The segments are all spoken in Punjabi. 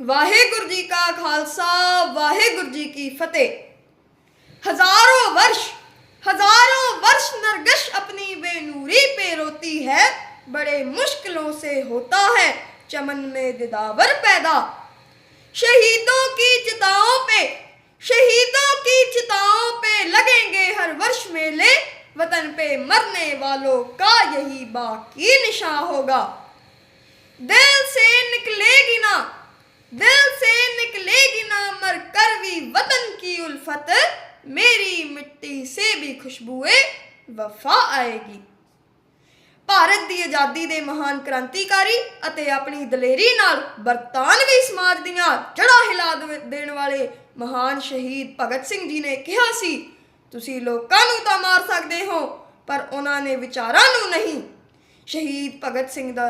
वाहेगुरु जी का खालसा, वाहेगुरु जी की फतेह। हज़ारों वर्ष हज़ारों वर्ष नरगश अपनी बेनूरी पे रोती है, बड़े मुश्किलों से होता है, चमन में दिदावर पैदा। शहीदों की चिताओं पे, शहीदों की चिताओं पे लगेंगे हर वर्ष मेले, वतन पे मरने वालों का यही बाकी निशा होगा। दिल से निकलेगी ना दिल से निकलेगी ना मर कर भी वतन की उल्फत मेरी मिट्टी से भी खुशबुए ਵਫਾ ਆਏਗੀ ਭਾਰਤ ਦੀ ਆਜ਼ਾਦੀ ਦੇ ਮਹਾਨ ਕ੍ਰਾਂਤੀਕਾਰੀ ਅਤੇ ਆਪਣੀ ਦਲੇਰੀ ਨਾਲ ਬਰਤਾਨਵੀ ਸਮਾਜ ਦੀਆਂ ਜੜ੍ਹਾਂ ਹਿਲਾ ਦੇਵ- ਦੇਣ ਵਾਲੇ ਮਹਾਨ ਸ਼ਹੀਦ ਭਗਤ ਸਿੰਘ ਜੀ ਨੇ ਕਿਹਾ ਸੀ ਤੁਸੀਂ ਲੋਕਾਂ ਨੂੰ ਤਾਂ ਮਾਰ ਸਕਦੇ ਹੋ ਪਰ ਉਹਨਾਂ ਨੇ ਵਿਚਾਰਾਂ ਨੂੰ ਨਹੀਂ ਸ਼ਹੀਦ ਭਗਤ ਸਿੰਘ ਦਾ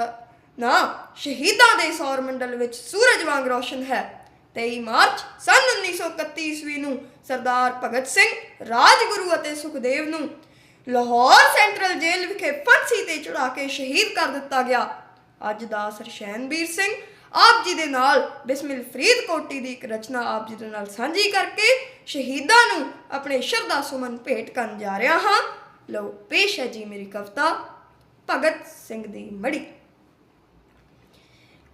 ਨਾਂ, ਸ਼ਹੀਦਾਂ ਦੇ ਸੌਰ ਮੰਡਲ ਵਿੱਚ ਸੂਰਜ ਵਾਂਗ ਰੋਸ਼ਨ ਹੈ। 23 ਮਾਰਚ ਸੰਨ 1931 ਈਸਵੀ ਨੂੰ ਸਰਦਾਰ ਭਗਤ ਸਿੰਘ, ਰਾਜਗੁਰੂ ਅਤੇ ਸੁਖਦੇਵ ਨੂੰ ਲਾਹੌਰ ਸੈਂਟਰਲ ਜੇਲ੍ਹ ਵਿਖੇ ਫਾਂਸੀ ਤੇ ਚੜਾ ਕੇ ਸ਼ਹੀਦ ਕਰ ਦਿੱਤਾ ਗਿਆ। ਅੱਜ ਦਾ ਸਰਸ਼ੈਨਵੀਰ ਸਿੰਘ, ਆਪ ਜੀ ਦੇ ਨਾਲ ਬਿਸਮਿਲ ਫਰੀਦ ਕੋਟੀ ਦੀ ਇੱਕ ਰਚਨਾ ਆਪ ਜੀ ਦੇ ਨਾਲ ਸਾਂਝੀ ਕਰਕੇ ਸ਼ਹੀਦਾਂ ਨੂੰ ਆਪਣੇ ਸ਼ਰਧਾ ਸੁਮਨ ਭੇਟ ਕਰਨ ਜਾ ਰਿਹਾ ਹਾਂ। ਲਓ, ਪੇਸ਼ ਹੈ ਜੀ ਮੇਰੀ ਕਵਿਤਾ, ਭਗਤ ਸਿੰਘ ਦੀ ਮੜੀ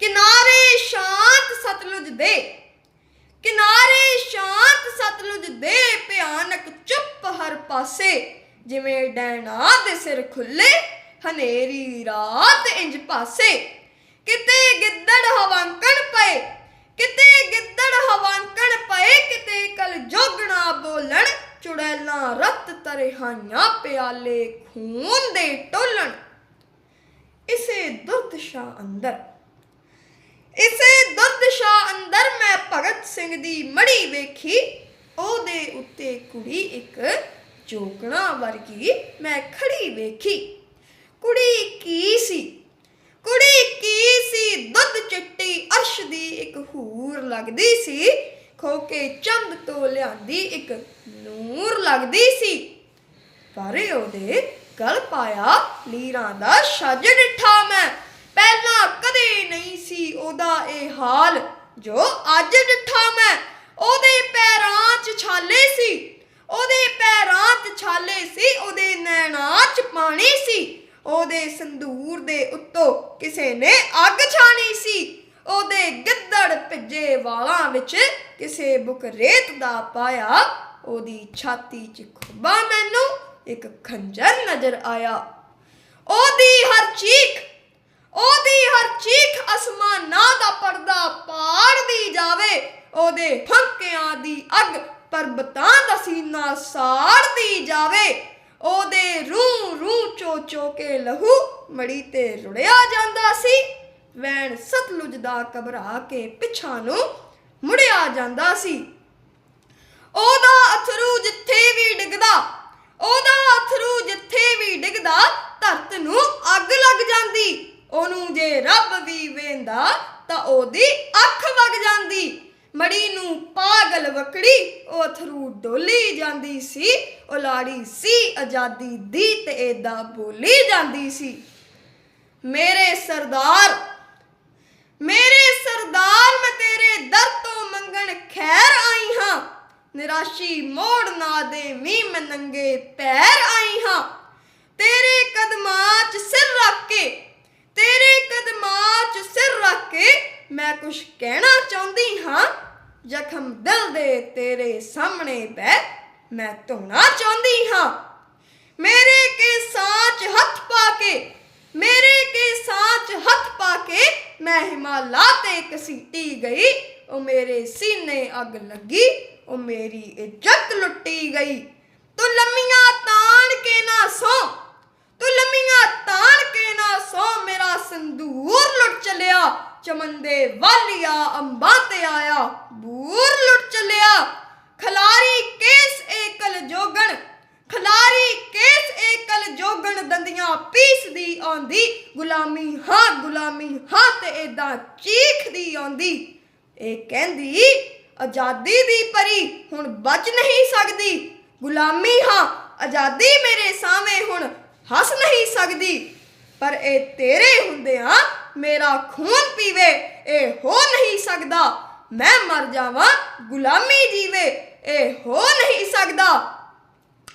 ਕਿਨਾਰੇ ਸ਼ਾਂਤ ਸਤਲੁਜ ਦੇ, ਕਿਨਾਰੇ ਸ਼ਾਂਤ ਸਤਲੁਜ ਦੇ ਭਿਆਨਕ ਚੁੱਪ ਹਰ ਪਾਸੇ, ਜਿਵੇਂ ਡੈਣਾ ਦੇ ਸਿਰ ਖੁੱਲੇ, ਹਨੇਰੀ ਰਾਤ ਇੰਜ ਪਾਸੇ। ਕਿਤੇ ਗਿੱਦੜ ਹਵਾਂਕਣ ਪਏ, ਕਿਤੇ ਗਿੱਦੜ ਹਵਾਂਕਣ ਪਏ, ਕਿਤੇ ਕਲ ਜੋਗਣਾ ਬੋਲਣ, ਚੁੜੈਲਾਂ ਰਤ ਤਰਹਾਈਆਂ ਪਿਆਲੇ ਖੂਨ ਦੇ ਟੋਲਣ। ਇਸੇ ਦੁਰਦਸ਼ਾ ਅੰਦਰ ਇਸੇ ਦੁਰਦਸ਼ਾ ਅੰਦਰ ਮੈਂ ਭਗਤ ਸਿੰਘ ਦੀ ਮੜੀ ਵੇਖੀ, ਉਹਦੇ ਉੱਤੇ ਕੁੜੀ ਇੱਕ ਜੋਗਣਾ ਵਰਗੀ ਮੈਂ ਖੜੀ ਵੇਖੀ। ਕੁੜੀ ਕੀ ਸੀ? ਕੁੜੀ ਕੀ ਸੀ? ਦੁੱਧ ਚਿੱਟੀ ਅਰਸ਼ ਦੀ ਇੱਕ ਹੂਰ ਲੱਗਦੀ ਸੀ। ਖੋਕੇ ਚੰਦ ਤੋਂ ਲਿਆਂਦੀ ਇੱਕ ਨੂਰ ਲੱਗਦੀ ਸੀ। ਪਰ ਉਹਦੇ ਗਲ ਪਾਇਆ ਲੀਰਾਂ ਦਾ ਛੱਜ ਡਿਠਾ ਮੈਂ। ਪਹਿਲਾਂ ਕਦੇ ਨਹੀਂ ਸੀ ਉਹਦਾ ਇਹ ਹਾਲ। ਜੋ ਅੱਜ ਡਿਠਾ ਮੈਂ, ਉਹਦੇ ਪੈਰਾਂ 'ਚ ਛਾਲੇ ਸੀ। ਉਹਦੇ ਪੈਰਾਂ 'ਚ ਛਾਲੇ ਸੀ, ਉਹਦੇ ਨੈਣਾਂ 'ਚ ਪਾਣੀ ਸੀ। ਉਹਦੇ ਸੰਦੂਰ ਦੇ ਉੱਤੋਂ ਕਿਸੇ ਨੇ ਅੱਗ ਛਾਣੀ ਸੀ। ਉਹਦੇ ਗਿੱਦੜ ਭਿੱਜੇ ਵਾਲਾਂ ਵਿੱਚ ਕਿਸੇ ਬੁਕਰੇਤ ਦਾ ਪਾਇਆ। ਉਹਦੀ ਛਾਤੀ 'ਚ ਖੁੱਬਾ ਮੈਨੂੰ ਇੱਕ ਖੰਜਰ ਨਜ਼ਰ ਆਇਆ। ਉਹਦੀ ਹਰ ਚੀਕ ਉਹਦੀ ਹਰ ਚੀਖ ਅਸਮਾਨਾਂ ਦਾ ਪਰਦਾ ਪਾੜਦੀ ਜਾਵੇ, ਉਹਦੇ ਫੰਕਿਆਂ ਦੀ ਅੱਗ ਪਰਬਤਾਂ ਦਾ ਸੀਨਾ ਸਾੜਦੀ ਜਾਵੇ, ਉਹਦੇ ਰੂ ਰੂ ਚੋ ਚੋ ਕੇ ਲਹੂ ਮੜੀ ਤੇ ਰੁੜਿਆ ਜਾਂਦਾ ਸੀ, ਵੈਣ ਸਤਲੁਜ ਦਾ ਘਬਰਾ ਕੇ ਪਿਛਾਂ ਨੂੰ ਮੁੜਿਆ ਜਾਂਦਾ ਸੀ ਉਹਦਾ ਅਥਰੂ ਜਿੱਥੇ ਵੀ ਡਿੱਗਦਾ ਉਹਦਾ ਅਥਰੂ ਜਿੱਥੇ ਵੀ ਡਿੱਗਦਾ ਧਰਤ ਨੂੰ ਅੱਗ ਲੱਗ ਜਾਂਦੀ ਉਹਨੂੰ ਜੇ ਰੱਬ ਵੀ ਵੇਂਦਾ ਤਾਂ ਉਹਦੀ ਅੱਖ ਵਗ ਜਾਂਦੀ ਮੜੀ ਨੂੰ ਪਾਗਲ ਵਕੜੀ, ਉਹ ਅਥਰੂ ਡੋਲੀ ਜਾਂਦੀ ਸੀ। ਉਹ ਲਾੜੀ ਸੀ, ਆਜ਼ਾਦੀ ਦੀ ਤੇ ਏਦਾਂ ਬੋਲੀ ਜਾਂਦੀ ਸੀ। ਮੇਰੇ ਸਰਦਾਰ ਮੇਰੇ ਸਰਦਾਰ, ਮੈਂ ਤੇਰੇ ਦਰ ਤੋਂ ਮੰਗਣ ਖੈਰ ਆਈ ਹਾਂ। ਨਿਰਾਸ਼ੀ ਮੋੜ ਨਾ ਦੇ ਵੀ ਮੈਂ ਨੰਗੇ ਪੈਰ ਆਈ ਹਾਂ। ਤੇਰੇ ਕਦਮਾਂ 'ਚ ਸਿਰ ਰੱਖ ਕੇ, ਤੇਰੇ ਕਦਮਾਂ 'ਚ ਸਿਰ ਰੱਖ ਕੇ ਮੈਂ ਕੁਝ ਕਹਿਣਾ ਚਾਹੁੰਦੀ ਹਾਂ। ਜ਼ਖਮ ਦਿਲ ਦੇ ਤੇਰੇ ਸਾਹਮਣੇ ਬੈ ਮੈਂ ਧੋਣਾ ਚਾਹੁੰਦੀ ਹਾਂ। ਮੇਰੇ ਕੇਸਾਂ 'ਚ ਹੱਥ ਪਾ ਕੇ, ਮੇਰੇ ਕੇਸਾਂ 'ਚ ਹੱਥ ਪਾ ਕੇ ਮੈਂ ਹਿਮਾਲਾ ਤੇ ਕਸੀਟੀ ਗਈ। ਉਹ ਮੇਰੇ ਸੀਨੇ ਅੱਗ ਲੱਗੀ, ਉਹ ਮੇਰੀ ਇੱਜ਼ਤ ਲੁੱਟੀ ਗਈ। ਤੂੰ ਲੰਮੀਆਂ ਤਾਣ ਕੇ ਨਾ ਸੋ, ਤੂੰ ਲੰਮੀਆਂ ਤਾਣ ਕੇ ਨਾ ਸੋ, ਮੇਰਾ ਸੰਦੂਰ ਲੁੱਟ ਚਲਿਆ। ਚਮਨ ਦੇ ਵਾਲੀਆ ਅੰਬਾਂ ਤੇ ਆਇਆ। ਬੂਰ ਲੁੱਟ ਚਲਿਆ। ਖਲਾਰੀ ਕੇਸ ਏਕਲ ਜੋਗਣ, ਖਲਾਰੀ ਕੇਸ ਏਕਲ ਜੋਗਣ ਦੰਦੀਆਂ ਪੀਸਦੀ ਆਉਂਦੀ। ਗੁਲਾਮੀ ਹਾਂ ਗੁਲਾਮੀ ਹਾਂ ਤੇ ਏਦਾਂ ਚੀਖਦੀ ਆਉਂਦੀ। ਇਹ ਕਹਿੰਦੀ, ਆਜ਼ਾਦੀ ਦੀ ਪਰੀ ਹੁਣ ਬਚ ਨਹੀਂ ਸਕਦੀ। ਗੁਲਾਮੀ ਹਾਂ, ਆਜ਼ਾਦੀ ਮੇਰੇ ਸਾਹਮਣੇ ਹੁਣ ਹੱਸ ਨਹੀਂ ਸਕਦੀ। ਪਰ ਇਹ ਤੇਰੇ ਹੁੰਦਿਆਂ ਮੇਰਾ ਖੂਨ ਪੀਵੇ, ਇਹ ਹੋ ਨਹੀਂ ਸਕਦਾ। ਮੈਂ ਮਰ ਜਾਵਾਂ, ਗੁਲਾਮੀ ਜੀਵੇ, ਇਹ ਹੋ ਨਹੀਂ ਸਕਦਾ।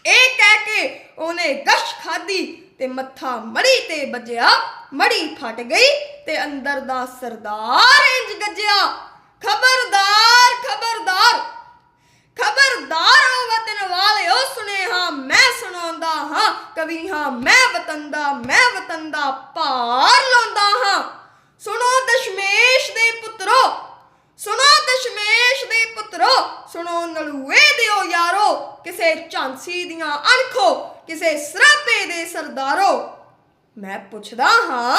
ਇਹ ਕਹਿ ਕੇ ਉਹਨੇ ਗਸ਼ ਖਾਦੀ ਤੇ ਮੱਥਾ ਮੜੀ ਤੇ ਵੱਜਿਆ। ਮੜੀ ਫਟ ਗਈ ਤੇ ਅੰਦਰ ਦਾ ਸਰਦਾਰ ਇੰਜ ਗੱਜਿਆ। ਖਬਰਦਾਰ ਖਬਰਦਾਰ ਖਬਰਦਾਰ ਓ ਵਤਨ ਵਾਲਿਓ, ਸੁਨੇਹਾ ਮੈਂ ਸੁਣਾਉਂਦਾ ਹਾਂ ਕਵੀ ਹਾਂ ਮੈਂ ਵਤਨ ਦਾ, ਮੈਂ ਵਤਨ ਦਾ ਭਾਰ ਲਾਉਂਦਾ ਹਾਂ। ਸੁਣੋ ਦਸ਼ਮੇਸ਼ ਦੇ ਪੁੱਤਰੋ ਪੁੱਤਰੋ, ਸੁਣੋ ਨਲੂਏ ਦਿਓ ਯਾਰੋ, ਕਿਸੇ ਝਾਂਸੀ ਦੀਆਂ ਅਣਖੋ, ਕਿਸੇ ਸਰਾਪੇ ਦੇ ਸਰਦਾਰੋ। ਮੈਂ ਪੁੱਛਦਾ ਹਾਂ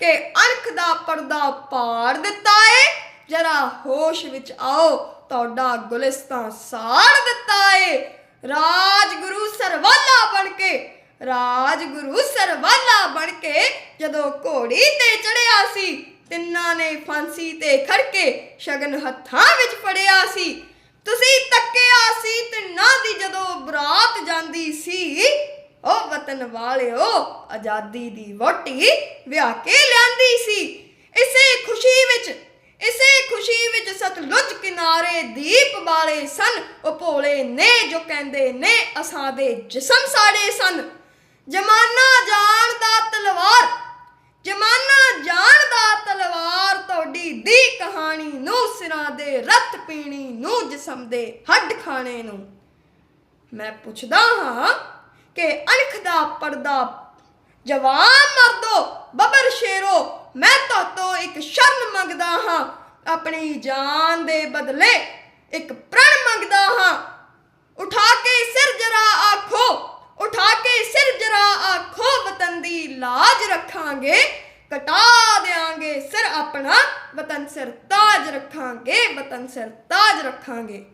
ਕਿ ਅਣਖ ਦਾ ਪਰਦਾ ਪਾੜ ਦਿੱਤਾ ਏ? ਜਰਾ ਹੋਸ਼ ਵਿੱਚ ਆਓ, ਤੁਹਾਡਾ ਗੁਲਿਸਤਾਨ ਸਾੜ ਦਿੱਤਾ ਏ। ਰਾਜਗੁਰੂ ਸਰਵਾਲਾ ਬਣ ਕੇ, ਰਾਜਗੁਰੂ ਸਰਵਾਲਾ ਬਣ ਕੇ ਜਦੋਂ ਘੋੜੀ ਤੇ ਚੜਿਆ ਤਿੰਨਾਂ ਨੇ ਫਾਂਸੀ ਤੇ ਖੜਕੇ ਸ਼ਗਨ ਹੱਥਾਂ ਵਿੱਚ ਫੜਿਆ ਸੀ। ਤੁਸੀਂ ਤੱਕਿਆ ਸੀ ਤਿੰਨਾਂ ਦੀ ਜਦੋਂ ਬਰਾਤ ਜਾਂਦੀ ਸੀ, ਉਹ ਵਤਨ ਵਾਲਿਓ ਆਜ਼ਾਦੀ ਦੀ ਵੋਟੀ ਵਿਆਹ ਕੇ ਲਿਆਂਦੀ ਸੀ। ਇਸੇ ਖੁਸ਼ੀ ਵਿੱਚ, ਇਸੇ ਖੁਸ਼ੀ ਵਿੱਚ ਸਤਲੁਜ ਕਿਨਾਰੇ ਦੀਪ ਵਾਲੇ ਸਨ। ਉਹ ਭੋਲੇ ਨੇ ਜੋ ਕਹਿੰਦੇ ਨੇ, ਅਸਾਂ ਦੇ ਜਿਸਮ ਸਾੜੇ ਸਨ। ਜਮਾਨਾ ਜਾਣਦਾ ਤਲਵਾਰ ਜਮਾਨਾ ਜਾਣਦਾ ਤਲਵਾਰ ਤੁਹਾਡੀ ਦੀ ਕਹਾਣੀ ਨੂੰ ਸਿਰਾਂ ਦੇ ਰੱਤ ਪੀਣੀ ਨੂੰ ਜਿਸਮ ਦੇ ਹੱਡ ਖਾਣੇ ਨੂੰ। ਮੈਂ ਪੁੱਛਦਾ ਹਾਂ ਕਿ ਅਣਖ ਦਾ ਪਰਦਾ ਜਵਾਨ ਮਰਦੋ, ਬੱਬਰ ਸ਼ੇਰੋ, ਮੈਂ ਤੁਹਾਤੋਂ ਇੱਕ ਸ਼ਰਨ ਮੰਗਦਾ ਹਾਂ। ਆਪਣੀ ਜਾਨ ਦੇ ਬਦਲੇ ਇੱਕ ਪ੍ਰਣ ਮੰਗਦਾ ਹਾਂ। ਉਠਾ ਕੇ ਸਿਰ ਜਰਾ ਆਖੋ, ਉਠਾ ਕੇ ਸਿਰ ਜਰਾ ਆਖੋ, ਵਤਨ ਦੀ ਲਾਜ ਰੱਖਾਂਗੇ। ਦੇਾਂਗੇ ਸਿਰ ਸਿਰ ਤਾਜ ਰੱਖਾਂਗੇ।